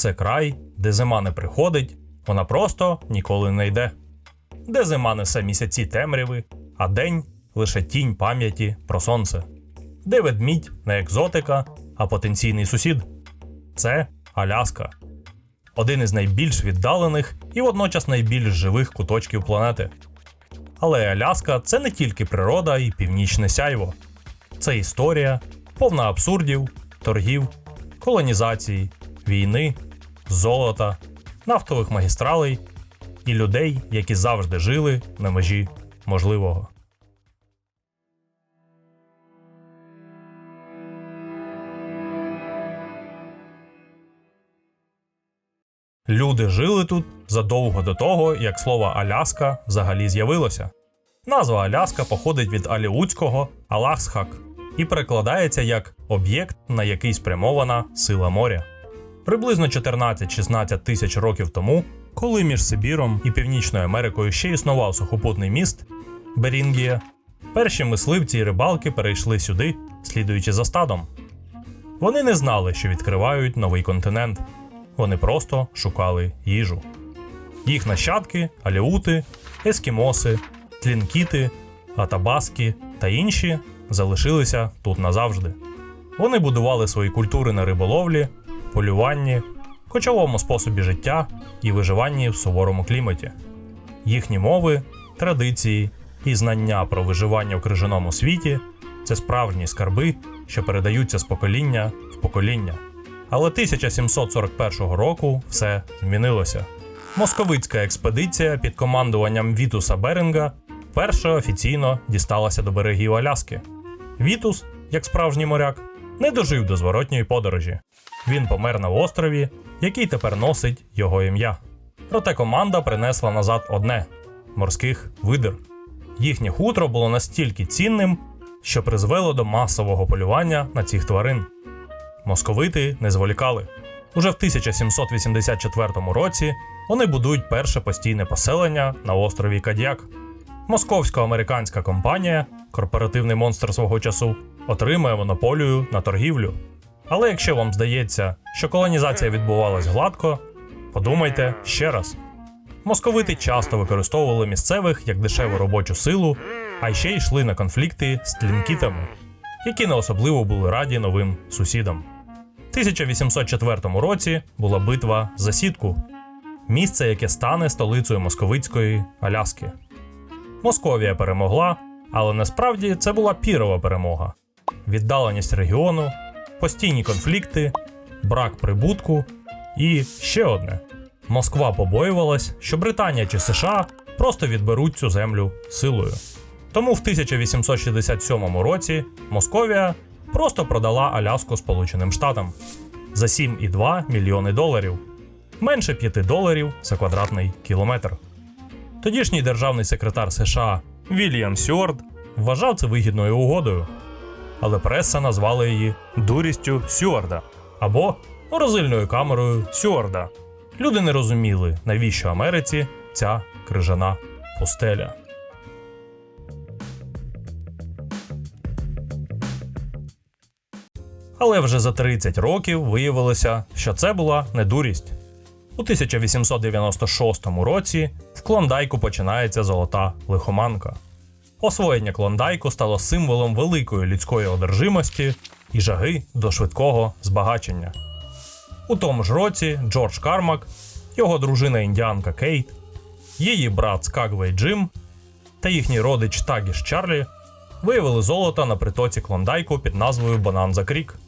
це край, де зима не приходить, вона просто ніколи не йде. Де зима несе місяці темряви, а день лише тінь пам'яті про сонце. Де ведмідь не екзотика, а потенційний сусід. Це Аляска. Один із найбільш віддалених і водночас найбільш живих куточків планети. Але Аляска це не тільки природа і північне сяйво. Це історія, повна абсурдів, торгів, колонізації, війни, золота, нафтових магістралей і людей, які завжди жили на межі можливого. Люди жили тут задовго до того, як слово Аляска взагалі з'явилося. Назва Аляска походить від аліутського Аласхак і перекладається як об'єкт, на який спрямована сила моря. Приблизно 14-16 тисяч років тому, коли між Сибіром і Північною Америкою ще існував сухопутний міст Берінгія, перші мисливці і рибалки перейшли сюди, слідуючи за стадом. Вони не знали, що відкривають новий континент. Вони просто шукали їжу. Їх нащадки, аліути, ескімоси, тлінкіти, атабаски та інші залишилися тут назавжди. Вони будували свої культури на риболовлі, полюванні, кочовому способі життя і виживанні в суворому кліматі. Їхні мови, традиції і знання про виживання в крижаному світі це справжні скарби, що передаються з покоління в покоління. Але 1741 року все змінилося. Московицька експедиція під командуванням Вітуса Беринга вперше офіційно дісталася до берегів Аляски. Вітус, як справжній моряк, не дожив до зворотньої подорожі. Він помер на острові, який тепер носить його ім'я. Проте команда принесла назад одне морських видр. Їхнє хутро було настільки цінним, що призвело до масового полювання на цих тварин. Московити не зволікали. Уже в 1784 році вони будують перше постійне поселення на острові Кадьяк. Московсько-американська компанія, корпоративний монстр свого часу, отримує монополію на торгівлю. Але якщо вам здається, що колонізація відбувалась гладко, подумайте ще раз. Московити часто використовували місцевих як дешеву робочу силу, а ще йшли на конфлікти з тлінкітами, які не особливо були раді новим сусідам. В 1804 році була битва за сітку, місце, яке стане столицею московицької Аляски. Московія перемогла, але насправді це була пірова перемога. Віддаленість регіону, постійні конфлікти, брак прибутку і ще одне: Москва побоювалась, що Британія чи США просто відберуть цю землю силою. Тому в 1867 році Московія просто продала Аляску Сполученим Штатам за 7,2 мільйони доларів, менше 5 доларів за квадратний кілометр. Тодішній державний секретар США Вільям Сюард вважав це вигідною угодою, але преса назвала її дурістю Сюарда або морозильною камерою Сюарда. Люди не розуміли, навіщо Америці ця крижана пустеля. Але вже за 30 років виявилося, що це була не дурість. У 1896 році в Клондайку починається золота лихоманка. Освоєння Клондайку стало символом великої людської одержимості і жаги до швидкого збагачення. У тому ж році Джордж Кармак, його дружина індіанка Кейт, її брат Скагвей Джим та їхній родич Тагіш Чарлі виявили золото на притоці Клондайку під назвою Bonanza Крік.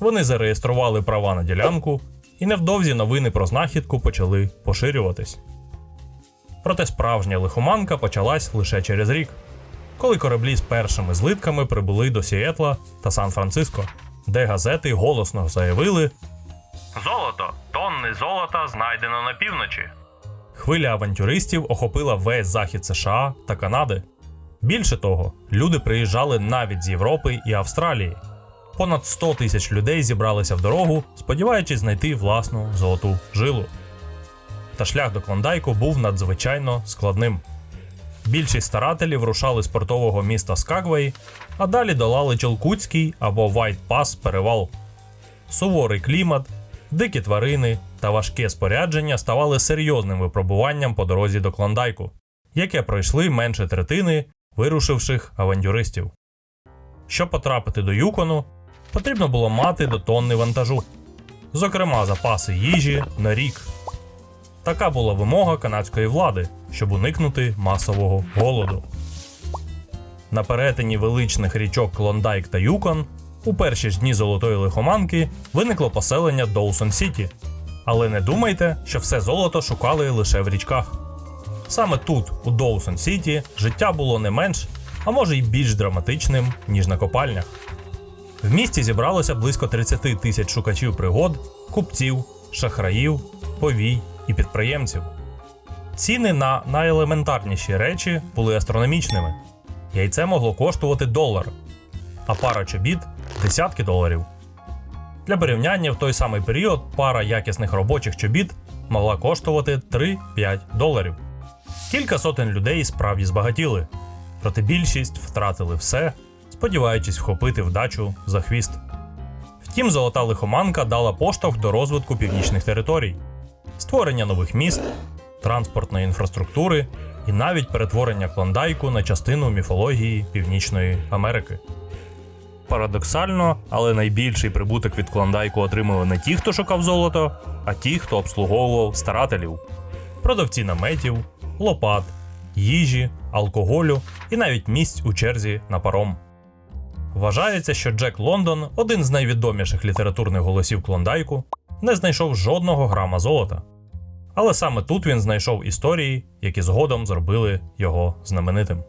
Вони зареєстрували права на ділянку, і невдовзі новини про знахідку почали поширюватись. Проте справжня лихоманка почалась лише через рік, коли кораблі з першими злитками прибули до Сіетла та Сан-Франциско, де газети голосно заявили: Золото! Тонни золота знайдено на півночі. Хвиля авантюристів охопила весь захід США та Канади. Більше того, люди приїжджали навіть з Європи і Австралії. Понад 100 тисяч людей зібралися в дорогу, сподіваючись знайти власну золоту жилу. Та шлях до Клондайку був надзвичайно складним. Більшість старателів рушали з портового міста Скагвей, а далі долали Челкутський або Вайт Пас перевал. Суворий клімат, дикі тварини та важке спорядження ставали серйозним випробуванням по дорозі до Клондайку, яке пройшли менше третини вирушивших авантюристів. Щоб потрапити до Юкону, потрібно було мати до тонни вантажу, зокрема запаси їжі на рік. Така була вимога канадської влади, щоб уникнути масового голоду. На перетині величних річок Клондайк та Юкон у перші ж дні золотої лихоманки виникло поселення Доусон Сіті. Але не думайте, що все золото шукали лише в річках. Саме тут, у Доусон Сіті, життя було не менш, а може й більш драматичним, ніж на копальнях. В місті зібралося близько 30 тисяч шукачів пригод, купців, шахраїв, повій і підприємців. Ціни на найелементарніші речі були астрономічними. Яйце могло коштувати долар, а пара чобіт десятки доларів. Для порівняння в той самий період пара якісних робочих чобіт могла коштувати 3-5 доларів. Кілька сотень людей справді збагатіли, проте більшість втратили все, сподіваючись вхопити вдачу за хвіст. Втім, золота лихоманка дала поштовх до розвитку північних територій, створення нових міст, транспортної інфраструктури і навіть перетворення клондайку на частину міфології Північної Америки. Парадоксально, але найбільший прибуток від клондайку отримали не ті, хто шукав золото, а ті, хто обслуговував старателів, продавці наметів, лопат, їжі, алкоголю і навіть місць у черзі на паром. Вважається, що Джек Лондон, один з найвідоміших літературних голосів клондайку, не знайшов жодного грама золота. Але саме тут він знайшов історії, які згодом зробили його знаменитим.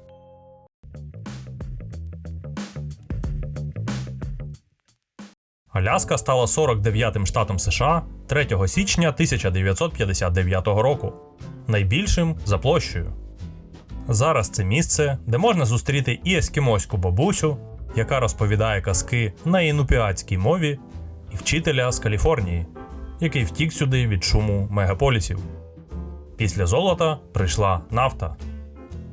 Аляска стала 49-м штатом США 3 січня 1959 року, найбільшим за площею. Зараз це місце, де можна зустріти і ескімоську бабусю, яка розповідає казки на інупіатській мові, і вчителя з Каліфорнії, який втік сюди від шуму мегаполісів. Після золота прийшла нафта.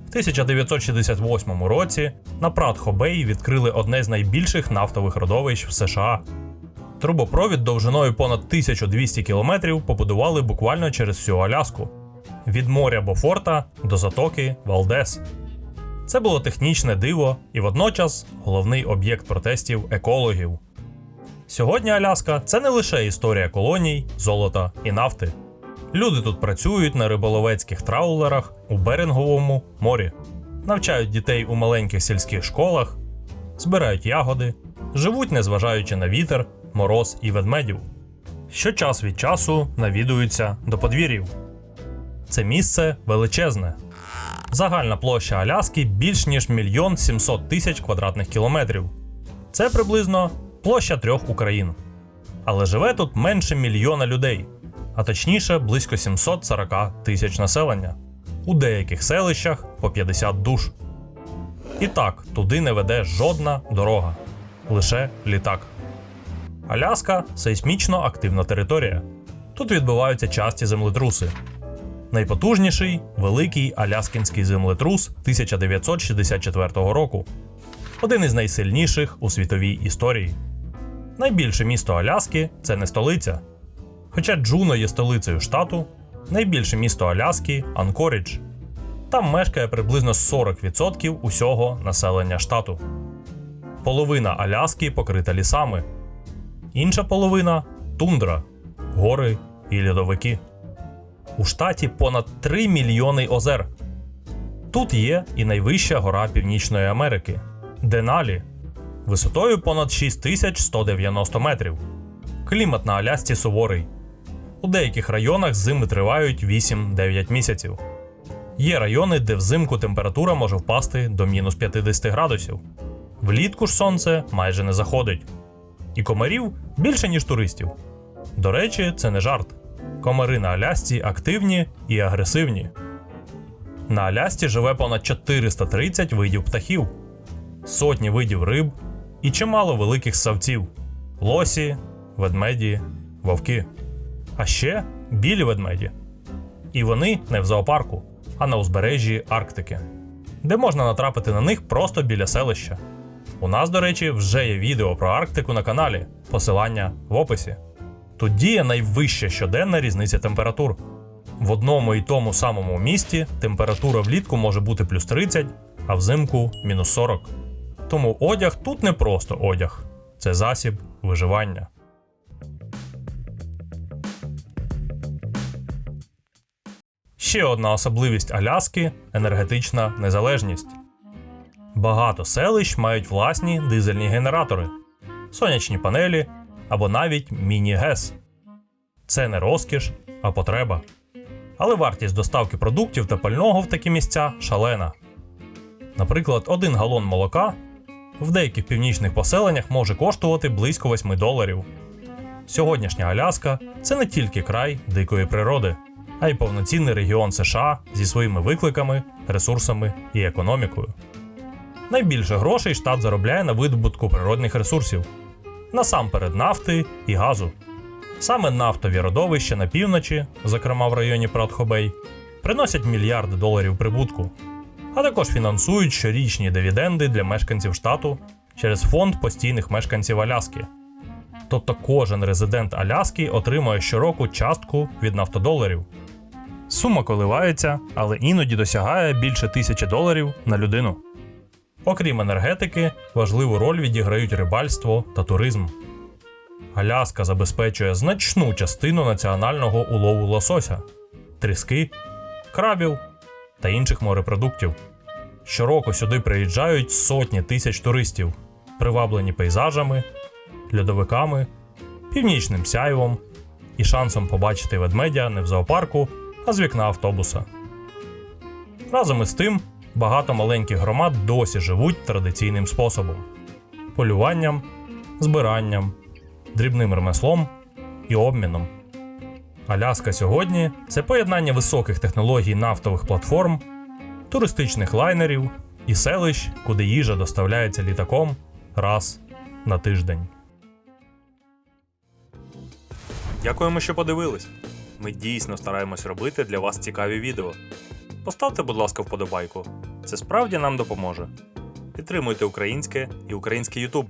В 1968 році на Пратхо-Бей відкрили одне з найбільших нафтових родовищ в США. Трубопровід довжиною понад 1200 кілометрів побудували буквально через всю Аляску від моря Бофорта до затоки Валдес. Це було технічне диво і водночас головний об'єкт протестів екологів. Сьогодні Аляска це не лише історія колоній, золота і нафти. Люди тут працюють на риболовецьких траулерах у Беринговому морі, навчають дітей у маленьких сільських школах, збирають ягоди, живуть, незважаючи на вітер, мороз і ведмедів. Що час від часу навідуються до подвір'їв. Це місце величезне. Загальна площа Аляски більш ніж мільйон 700 тисяч квадратних кілометрів. Це приблизно площа трьох Україн. Але живе тут менше мільйона людей, а точніше близько 740 тисяч населення. У деяких селищах по 50 душ. І так, туди не веде жодна дорога, лише літак. Аляска сейсмічно активна територія. Тут відбуваються часті землетруси. Найпотужніший великий Аляскінський землетрус 1964 року, один із найсильніших у світовій історії. Найбільше місто Аляски це не столиця. Хоча Джуно є столицею штату, найбільше місто Аляски Анкорідж. Там мешкає приблизно 40% усього населення штату. Половина Аляски покрита лісами, інша половина тундра, гори і льодовики. У штаті понад 3 мільйони озер. Тут є і найвища гора Північної Америки Деналі, висотою понад 6190 метрів. Клімат на Алясці суворий. У деяких районах зими тривають 8-9 місяців. Є райони, де взимку температура може впасти до мінус 50 градусів. Влітку ж сонце майже не заходить. І комарів більше, ніж туристів. До речі, це не жарт. Комари на Алясці активні і агресивні. На Алясці живе понад 430 видів птахів, сотні видів риб і чимало великих ссавців лосі, ведмеді, вовки. А ще білі ведмеді. І вони не в зоопарку, а на узбережжі Арктики, де можна натрапити на них просто біля селища. У нас, до речі, вже є відео про Арктику на каналі, посилання в описі. Тут діє найвища щоденна різниця температур. В одному і тому самому місті температура влітку може бути плюс 30, а взимку мінус 40. Тому одяг тут не просто одяг, це засіб виживання. Ще одна особливість Аляски енергетична незалежність. Багато селищ мають власні дизельні генератори, сонячні панелі або навіть міні-гес. Це не розкіш, а потреба. Але вартість доставки продуктів та пального в такі місця шалена. Наприклад, один галон молока в деяких північних поселеннях може коштувати близько 8 доларів. Сьогоднішня Аляска це не тільки край дикої природи, а й повноцінний регіон США зі своїми викликами, ресурсами і економікою. Найбільше грошей штат заробляє на видобутку природних ресурсів, насамперед нафти і газу. Саме нафтові родовища на півночі, зокрема в районі Пратхобей, приносять мільярди доларів прибутку, а також фінансують щорічні дивіденди для мешканців штату через фонд постійних мешканців Аляски. Тобто кожен резидент Аляски отримує щороку частку від нафтодоларів. Сума коливається, але іноді досягає більше тисячі доларів на людину. Окрім енергетики, важливу роль відіграють рибальство та туризм. Аляска забезпечує значну частину національного улову лосося, тріски, крабів та інших морепродуктів. Щороку сюди приїжджають сотні тисяч туристів, приваблені пейзажами, льодовиками, північним сяйвом і шансом побачити ведмедя не в зоопарку, а з вікна автобуса. Разом із тим, багато маленьких громад досі живуть традиційним способом: полюванням, збиранням, дрібним ремеслом і обміном. Аляска сьогодні це поєднання високих технологій нафтових платформ, туристичних лайнерів і селищ, куди їжа доставляється літаком раз на тиждень. Дякуємо, що подивились. Ми дійсно стараємось робити для вас цікаві відео. Поставте, будь ласка, вподобайку. Це справді нам допоможе. Підтримуйте українське і український YouTube.